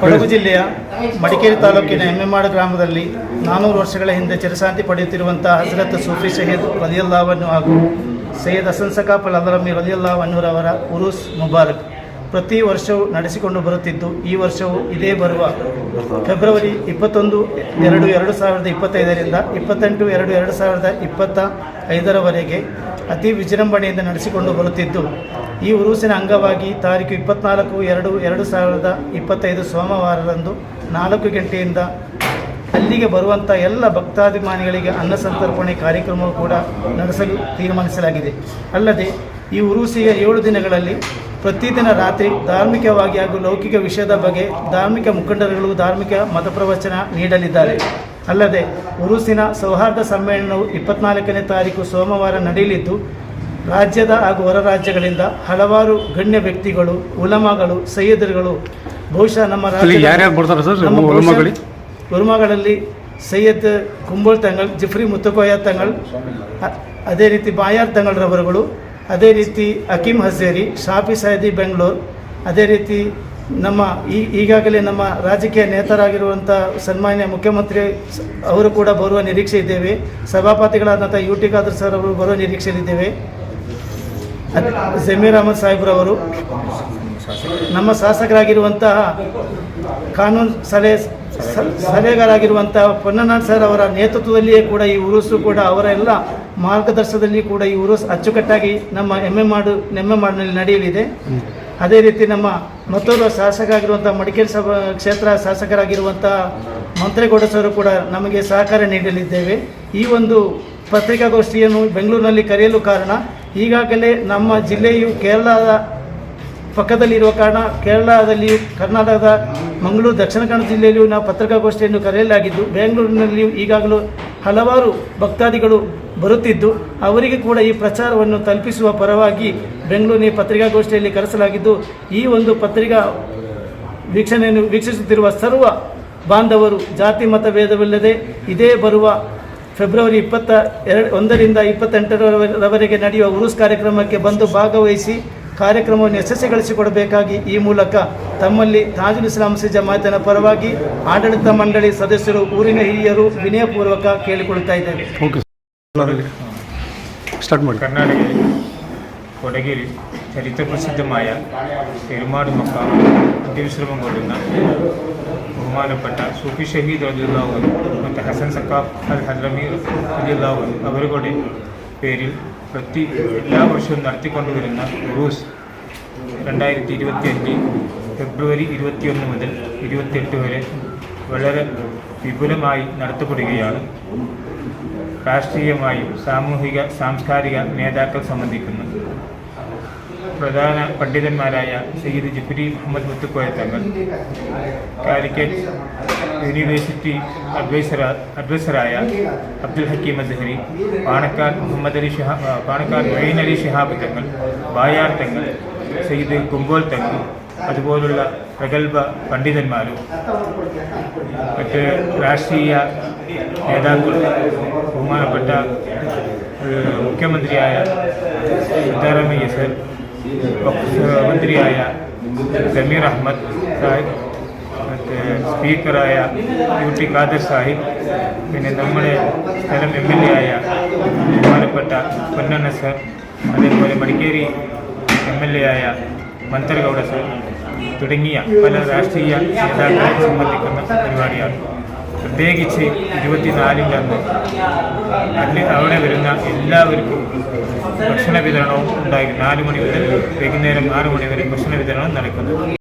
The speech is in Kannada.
ಕೊಡಗು ಜಿಲ್ಲೆಯ ಮಡಿಕೇರಿ ತಾಲೂಕಿನ ಎಮ್ಮೆಮಾಡು ಗ್ರಾಮದಲ್ಲಿ ನಾನೂರು ವರ್ಷಗಳ ಹಿಂದೆ ಚಿರಶಾಂತಿ ಪಡೆಯುತ್ತಿರುವಂತಹ ಹಜರತ್ ಸೂಫಿ ಸೈಯದ್ ರಲಿಯಲ್ಲಾವನ್ನು ಹಾಗೂ ಸೈಯದ್ ಹಸನ್ ಸಕಾಫಲ್ ಅಲರಮಿ ರಲಿಯಲ್ಲಾವನ್ನೂರವರ ಉರುಸ್ ಮುಬಾರಕ್. ಪ್ರತಿ ವರ್ಷವೂ ನಡೆಸಿಕೊಂಡು ಬರುತ್ತಿದ್ದು, ಈ ವರ್ಷವೂ ಇದೇ ಬರುವ ಫೆಬ್ರವರಿ ಇಪ್ಪತ್ತೊಂದು, ಎರಡು ಎರಡು ಸಾವಿರದ ಇಪ್ಪತ್ತೈದರಿಂದ ಇಪ್ಪತ್ತೆಂಟು, ಎರಡು ಎರಡು ಸಾವಿರದ ಇಪ್ಪತ್ತ ಐದರವರೆಗೆ ಅತಿ ವಿಜೃಂಭಣೆಯಿಂದ ನಡೆಸಿಕೊಂಡು ಬರುತ್ತಿದ್ದು, ಈ ಉರುಸಿನ ಅಂಗವಾಗಿ ತಾರೀಕು ಇಪ್ಪತ್ನಾಲ್ಕು, ಎರಡು ಎರಡು ಸಾವಿರದ ಇಪ್ಪತ್ತೈದು ಸೋಮವಾರದಂದು ನಾಲ್ಕು ಗಂಟೆಯಿಂದ ಅಲ್ಲಿಗೆ ಬರುವಂಥ ಎಲ್ಲ ಭಕ್ತಾಭಿಮಾನಿಗಳಿಗೆ ಅನ್ನ ಸಂತರ್ಪಣೆ ಕಾರ್ಯಕ್ರಮವು ಕೂಡ ನಡೆಸಲು ತೀರ್ಮಾನಿಸಲಾಗಿದೆ. ಅಲ್ಲದೆ ಈ ಉರುಸಿಯ ಏಳು ದಿನಗಳಲ್ಲಿ ಪ್ರತಿದಿನ ರಾತ್ರಿ ಧಾರ್ಮಿಕವಾಗಿ ಹಾಗೂ ಲೌಕಿಕ ವಿಷಯದ ಬಗ್ಗೆ ಧಾರ್ಮಿಕ ಮುಖಂಡರುಗಳು ಧಾರ್ಮಿಕ ಮತಪ್ರವಚನ ನೀಡಲಿದ್ದಾರೆ. ಅಲ್ಲದೆ ಉರುಸಿನ ಸೌಹಾರ್ದ ಸಮ್ಮೇಳನವು ಇಪ್ಪತ್ನಾಲ್ಕನೇ ತಾರೀಕು ಸೋಮವಾರ ನಡೆಯಲಿದ್ದು ರಾಜ್ಯದ ಹಾಗೂ ಹೊರ ರಾಜ್ಯಗಳಿಂದ ಹಲವಾರು ಗಣ್ಯ ವ್ಯಕ್ತಿಗಳು ಉಲಮಗಳು ಸೈಯದರುಗಳು ಬಹುಶಃ ನಮ್ಮ ರಾಜ್ಯ ಉಲಮಗಳಲ್ಲಿ ಸೈಯದ್ ಕುಂಬೋಳ್ ತಂಗಳ್ ಜಿಫ್ರಿ ಮುತ್ತಕೋಯ ತಂಗಳ್ ಅದೇ ರೀತಿ ಬಾಯಾರ್ ತಂಗಳ್ರವರುಗಳು ಅದೇ ರೀತಿ ಅಕೀಮ್ ಹಜೇರಿ ಶಾಫಿ ಸೈದಿ ಬೆಂಗಳೂರು, ಅದೇ ರೀತಿ ನಮ್ಮ ಈ ಈಗಾಗಲೇ ನಮ್ಮ ರಾಜಕೀಯ ನೇತರಾಗಿರುವಂಥ ಸನ್ಮಾನ್ಯ ಮುಖ್ಯಮಂತ್ರಿ ಅವರು ಕೂಡ ಬರುವ ನಿರೀಕ್ಷೆ ಇದ್ದೇವೆ. ಸಭಾಪತಿಗಳಾದಂಥ ಯು ಟಿ ಖಾದರ್ ಸರ್ ಅವರು ಬರುವ ನಿರೀಕ್ಷೆಯಲ್ಲಿದ್ದೇವೆ ಜಮೀರ್ ಅಹಮದ್ ಸಾಹೇಬ್ರವರು ನಮ್ಮ ಶಾಸಕರಾಗಿರುವಂತಹ ಕಾನೂನು ಸಲಹೆ ಸ- ಸಲಹೆಗಾರಾಗಿರುವಂತಹ ಪೊನ್ನನಾಥ್ ಸರ್ ಅವರ ನೇತೃತ್ವದಲ್ಲಿಯೇ ಕೂಡ ಈ ಉರುಸು ಕೂಡ ಅವರ ಎಲ್ಲ ಮಾರ್ಗದರ್ಶನದಲ್ಲಿ ಕೂಡ ಈ ಉರುಸ್ ಅಚ್ಚುಕಟ್ಟಾಗಿ ನಮ್ಮ ಎಮ್ಮೆ ಮಾಡು ಎಮ್ಮೆ ಮಾಡಿನಲ್ಲಿ ನಡೆಯಲಿದೆ. ಅದೇ ರೀತಿ ನಮ್ಮ ಮತ್ತೊಬ್ಬ ಶಾಸಕ ಆಗಿರುವಂಥ ಮಡಿಕೇರಿ ಸಭಾ ಕ್ಷೇತ್ರ ಶಾಸಕರಾಗಿರುವಂಥ ಮಂತ್ರೇಗೌಡ ಸರ್ ಕೂಡ ನಮಗೆ ಸಹಕಾರ ನೀಡಲಿದ್ದೇವೆ. ಈ ಒಂದು ಪತ್ರಿಕಾಗೋಷ್ಠಿಯನ್ನು ಬೆಂಗಳೂರಿನಲ್ಲಿ ಕರೆಯಲು ಕಾರಣ ಈಗಾಗಲೇ ನಮ್ಮ ಜಿಲ್ಲೆಯು ಕೇರಳದ ಪಕ್ಕದಲ್ಲಿರುವ ಕಾರಣ ಕೇರಳದಲ್ಲಿ ಕರ್ನಾಟಕದ ಮಂಗಳೂರು, ದಕ್ಷಿಣ ಕನ್ನಡ ಜಿಲ್ಲೆಯಲ್ಲಿಯೂ ನಾವು ಪತ್ರಿಕಾಗೋಷ್ಠಿಯನ್ನು ಕರೆಯಲಾಗಿದ್ದು, ಬೆಂಗಳೂರಿನಲ್ಲಿಯೂ ಈಗಾಗಲೂ ಹಲವಾರು ಭಕ್ತಾದಿಗಳು ಬರುತ್ತಿದ್ದು, ಅವರಿಗೆ ಕೂಡ ಈ ಪ್ರಚಾರವನ್ನು ತಲುಪಿಸುವ ಪರವಾಗಿ ಬೆಂಗಳೂರಿನ ಪತ್ರಿಕಾಗೋಷ್ಠಿಯಲ್ಲಿ ಕರೆಸಲಾಗಿದ್ದು, ಈ ಒಂದು ಪತ್ರಿಕಾ ವೀಕ್ಷಣೆಯನ್ನು ವೀಕ್ಷಿಸುತ್ತಿರುವ ಸರ್ವ ಬಾಂಧವರು, ಜಾತಿ, ಮತ ಭೇದವಿಲ್ಲದೆ ಇದೇ ಬರುವ ಫೆಬ್ರವರಿ ಇಪ್ಪತ್ತ ಎರಡು, ಒಂದರಿಂದ ಇಪ್ಪತ್ತೆಂಟರವರೆಗೆ ನಡೆಯುವ ಉರುಸ್ ಕಾರ್ಯಕ್ರಮಕ್ಕೆ ಬಂದು ಭಾಗವಹಿಸಿ ಕಾರ್ಯಕ್ರಮವನ್ನು ಯಶಸ್ವಿಗೊಳಿಸಿಕೊಡಬೇಕಾಗಿ ಈ ಮೂಲಕ ತಮ್ಮಲ್ಲಿ ತಾಜುಲ್ ಇಸ್ಲಾಂ ಸಿ ಜಮಾತಿನ ಪರವಾಗಿ ಆಡಳಿತ ಮಂಡಳಿ ಸದಸ್ಯರು ಊರಿನ ಹಿರಿಯರು ವಿನಯಪೂರ್ವಕ ಕೇಳಿಕೊಳ್ತಾ ಇದ್ದೇವೆ. ಕರ್ನಾಟಕ. ಕೊಡಗಿರಿ ತಿರುಮಾಡು പ്രസിദ്ധമായ പെരുമാട് മക്ക അന്ത്യവിശ്രമംകൊള്ളുന്ന ബഹുമാനപ്പെട്ട ಸೂಫಿ ಶಹೀದ್ അബ്ദുല്ലാവും ಮತ್ತು ಹಸನ್ ಸಕಾಫ್ ಅಲ್ ಹದ್ರಮೀರ್ ಅಬ್ದುಲ್ಲಾವು ಅವರುಗಡೆ പേരിൽ പ്രതി എല്ലാ വർഷവും നടത്തിക്കൊണ്ടുവരുന്ന ഉറൂസ് രണ്ടായിരത്തി ഇരുപത്തിയഞ്ച് ഫെബ്രുവരി ഇരുപത്തിയൊന്ന് മുതൽ ഇരുപത്തിയെട്ട് വരെ വളരെ വിപുലമായി നടത്തപ്പെടുകയാണ്. രാഷ്ട്രീയമായും സാമൂഹിക സാംസ്കാരിക നേതാക്കൾ സംബന്ധിക്കുന്നു. പ്രധാന പണ്ഡിതന്മാരായ സയ്യിദ് ജിബ്രി മുഹമ്മദ് മുത്തുക്കോയ തങ്ങൾ കാലിക്കറ്റ് യൂണിവേഴ്സിറ്റി അഡ്വൈസർ അഡ്വൈസറായ അബ്ദുൽ ഹക്കീം അദ്ഹരി പാണക്കാർ മുഹമ്മദ് അലി ഷിഹാ പാണക്കാർ മൊയ്ൻ അലി ഷിഹാബ് തങ്ങൾ ബായാർ തങ്ങൾ സയ്യിദ് കുമ്പോൽ തങ്ങൾ അതുപോലുള്ള പ്രഗത്ഭ പണ്ഡിതന്മാരും മറ്റ് രാഷ്ട്രീയ നേതാക്കളും ബഹുമാനപ്പെട്ട മുഖ്യമന്ത്രിയായ സിദ്ധാരാമയ്യ സർ മന്ത്രിയായ സമീർ അഹമ്മദ് സാഹിബ് മറ്റേ സ്പീക്കറായ യു ടി ഖാദർ സാഹിബ് പിന്നെ നമ്മുടെ സ്ഥലം എം എൽ എ ആയ ബഹുമാനപ്പെട്ട പൊന്നണ്ണ സർ അതേപോലെ മടിക്കേരി എം എൽ എ ആയ മന്ത്രഗൗഡ സർ തുടങ്ങിയ പല രാഷ്ട്രീയ നേതാക്കളെ സംബന്ധിക്കുന്ന പരിപാടിയാണ്. പ്രത്യേകിച്ച് ഇരുപത്തിനാലിലന്ന് അതിൽ അവിടെ വരുന്ന എല്ലാവർക്കും ഭക്ഷണ വിതരണവും ഉണ്ടായിരുന്നു നാല് മണി മുതൽ വൈകുന്നേരം ആറ് മണി വരെ ഭക്ഷണ വിതരണം നടക്കുന്നത്